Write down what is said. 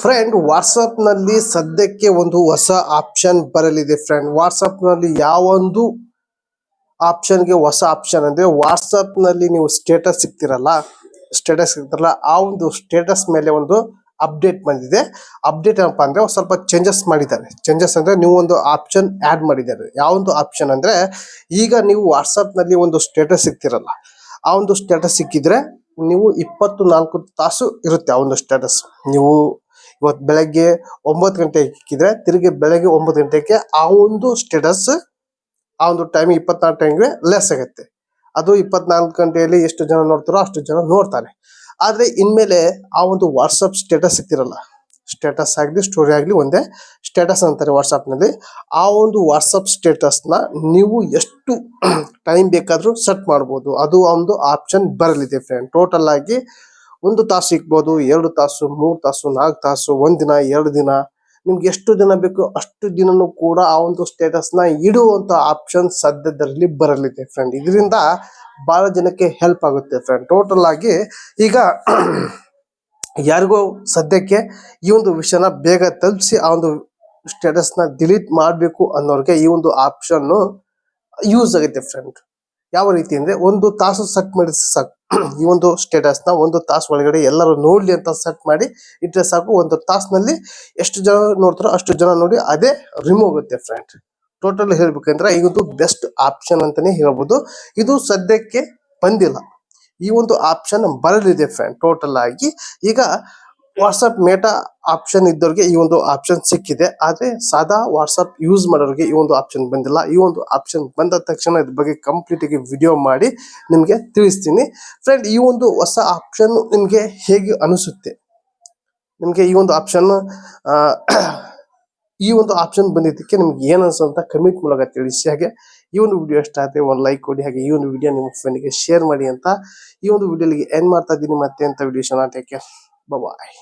Friend ವಾಟ್ಸಪ್ನಲ್ಲಿ ಸದ್ಯಕ್ಕೆ ಒಂದು ಹೊಸ ಆಪ್ಷನ್ ಬರಲಿದೆ ಫ್ರೆಂಡ್ ವಾಟ್ಸಪ್ನಲ್ಲಿ ಯಾವೊಂದು ಆಪ್ಷನ್ಗೆ ಹೊಸ ಆಪ್ಷನ್ ಅಂದ್ರೆ ವಾಟ್ಸಪ್ನಲ್ಲಿ ನೀವು ಸ್ಟೇಟಸ್ ಸಿಗ್ತಿರಲ್ಲ ಸ್ಟೇಟಸ್ ಸಿಗ್ತಿರಲ್ಲ, ಆ ಒಂದು ಸ್ಟೇಟಸ್ ಮೇಲೆ ಒಂದು ಅಪ್ಡೇಟ್ ಬಂದಿದೆ. ಅಪ್ಡೇಟ್ ಏನಪ್ಪಾ ಅಂದ್ರೆ ಒಂದ್ ಸ್ವಲ್ಪ ಚೇಂಜಸ್ ಮಾಡಿದ್ದಾರೆ. ಚೇಂಜಸ್ ಅಂದ್ರೆ ನೀವು ಒಂದು ಆಪ್ಷನ್ ಆಡ್ ಮಾಡಿದ್ದಾರೆ. ಯಾವೊಂದು ಆಪ್ಷನ್ ಅಂದ್ರೆ ಈಗ ನೀವು ವಾಟ್ಸಪ್ನಲ್ಲಿ ಒಂದು ಸ್ಟೇಟಸ್ ಸಿಗ್ತಿರಲ್ಲ, ಆ ಒಂದು ಸ್ಟೇಟಸ್ ಸಿಕ್ಕಿದ್ರೆ ನೀವು ಇಪ್ಪತ್ತು ನಾಲ್ಕು ತಾಸು ಇರುತ್ತೆ ಆ ಒಂದು ಸ್ಟೇಟಸ್ ನೀವು ಇವತ್ತು ಬೆಳಗ್ಗೆ ಒಂಬತ್ತು ಗಂಟೆಗೆ ಇಕ್ಕಿದ್ರೆ ತಿರುಗಿ ಬೆಳಗ್ಗೆ ಒಂಬತ್ತು ಗಂಟೆಗೆ ಆ ಒಂದು ಸ್ಟೇಟಸ್ ಆ ಒಂದು ಟೈಮ್ ಇಪ್ಪತ್ನಾಲ್ಕು ಟೈಮ್ಗೆ ಲೆಸ್ ಆಗುತ್ತೆ. ಅದು ಇಪ್ಪತ್ನಾಲ್ಕು ಗಂಟೆಯಲ್ಲಿ ಎಷ್ಟು ಜನ ನೋಡ್ತಾರೋ ಅಷ್ಟು ಜನ ನೋಡ್ತಾರೆ. ಆದರೆ ಇನ್ಮೇಲೆ ಆ ಒಂದು ವಾಟ್ಸಪ್ ಸ್ಟೇಟಸ್ ಸಿಗ್ತಿರಲ್ಲ ಸ್ಟೇಟಸ್ ಆಗಲಿ ಸ್ಟೋರಿ ಆಗಲಿ ಒಂದೇ ಸ್ಟೇಟಸ್ ಅಂತಾರೆ ವಾಟ್ಸಪ್ನಲ್ಲಿ ಆ ಒಂದು ವಾಟ್ಸಪ್ ಸ್ಟೇಟಸ್ನ ನೀವು ಎಷ್ಟು ಟೈಮ್ ಬೇಕಾದರೂ ಸೆಟ್ ಮಾಡ್ಬೋದು. ಅದು ಒಂದು ಆಪ್ಷನ್ ಬರಲಿದೆ ಫ್ರೆಂಡ್ ಟೋಟಲ್ ಆಗಿ ಒಂದು ತಾಸು ಸಿಗ್ಬೋದು, ಎರಡು ತಾಸು, ಮೂರು ತಾಸು, ನಾಲ್ಕು ತಾಸು, ಒಂದು ದಿನ, ಎರಡು ದಿನ. ನಿಮ್ಗೆ ಎಷ್ಟು ದಿನ ಬೇಕು ಅಷ್ಟು ದಿನನೂ ಕೂಡ ಆ ಒಂದು ಸ್ಟೇಟಸ್ನ ಇಡುವಂಥ ಆಪ್ಷನ್ ಸದ್ಯದಲ್ಲಿ ಬರಲಿದೆ ಫ್ರೆಂಡ್ ಇದರಿಂದ ಭಾಳ ಜನಕ್ಕೆ ಹೆಲ್ಪ್ ಆಗುತ್ತೆ ಫ್ರೆಂಡ್ ಟೋಟಲ್ ಆಗಿ ಈಗ ಯಾರಿಗೋ ಸದ್ಯಕ್ಕೆ ಈ ಒಂದು ವಿಷಯನ ಬೇಗ ತಲುಪಿಸಿ ಆ ಒಂದು ಸ್ಟೇಟಸ್ನ ಡಿಲೀಟ್ ಮಾಡಬೇಕು ಅನ್ನೋರಿಗೆ ಈ ಒಂದು ಆಪ್ಷನ್ನು ಯೂಸ್ ಆಗುತ್ತೆ ಫ್ರೆಂಡ್ ಯಾವ ರೀತಿ ಅಂದರೆ ಒಂದು ತಾಸು ಸೆಟ್ ಮಾಡಿ ಸಾಕು. ಈ ಒಂದು ಸ್ಟೇಟಸ್ನ ಒಂದು ತಾಸು ಒಳಗಡೆ ಎಲ್ಲರೂ ನೋಡಲಿ ಅಂತ ಸೆಟ್ ಮಾಡಿ ಇಟ್ಟರೆ ಸಾಕು. ಒಂದು ತಾಸಿನಲ್ಲಿ ಎಷ್ಟು ಜನ ನೋಡ್ತಾರೋ ಅಷ್ಟು ಜನ ನೋಡಿ ಅದೇ ರಿಮೂವ್ ಆಗುತ್ತೆ ಫ್ರೆಂಡ್ ಟೋಟಲ್ ಹೇಳ್ಬೇಕಂದ್ರೆ ಇದೊಂದು ಬೆಸ್ಟ್ ಆಪ್ಷನ್ ಅಂತಲೇ ಹೇಳ್ಬೋದು. ಇದು ಸದ್ಯಕ್ಕೆ ಬಂದಿಲ್ಲ. ಈ ಒಂದು ಆಪ್ಷನ್ ಬರಲಿದೆ ಫ್ರೆಂಡ್ ಟೋಟಲ್ ಆಗಿ. ಈಗ ವಾಟ್ಸಪ್ ಮೇಟಾ ಆಪ್ಷನ್ ಇದ್ದವ್ರಿಗೆ ಈ ಒಂದು ಆಪ್ಷನ್ ಸಿಕ್ಕಿದೆ. ಆದರೆ ಸಾದಾ ವಾಟ್ಸಪ್ ಯೂಸ್ ಮಾಡೋರಿಗೆ ಈ ಒಂದು ಆಪ್ಷನ್ ಬಂದಿಲ್ಲ. ಈ ಒಂದು ಆಪ್ಷನ್ ಬಂದ ತಕ್ಷಣ ಇದ್ರ ಬಗ್ಗೆ ಕಂಪ್ಲೀಟ್ ಆಗಿ ವಿಡಿಯೋ ಮಾಡಿ ನಿಮಗೆ ತಿಳಿಸ್ತೀನಿ. ಫ್ರೆಂಡ್ ಈ ಒಂದು ಹೊಸ ಆಪ್ಷನ್ ನಿಮಗೆ ಹೇಗೆ ಅನಿಸುತ್ತೆ? ನಿಮಗೆ ಈ ಒಂದು ಆಪ್ಷನ್ ಈ ಒಂದು ಆಪ್ಷನ್ ಬಂದಿದ್ದಕ್ಕೆ ನಿಮ್ಗೆ ಏನು ಅನ್ಸು ಅಂತ ಕಮೆಂಟ್ ಮೂಲಕ ತಿಳಿಸಿ. ಹಾಗೆ ಈ ಒಂದು ವಿಡಿಯೋ ಇಷ್ಟ ಆದರೆ ಒಂದು ಲೈಕ್ ಕೊಡಿ, ಹಾಗೆ ಈ ಒಂದು ವಿಡಿಯೋ ನಿಮ್ಮ ಫ್ರೆಂಡ್ಗೆ ಶೇರ್ ಮಾಡಿ ಅಂತ ಈ ಒಂದು ವಿಡಿಯೋಲಿಗೆ ಏನ್ ಮಾಡ್ತಾ ಇದ್ದೀನಿ ಮತ್ತೆ ಅಂತ ವಿಡಿಯೋ ಚೆನ್ನಾಗಿ ಬಾಯ್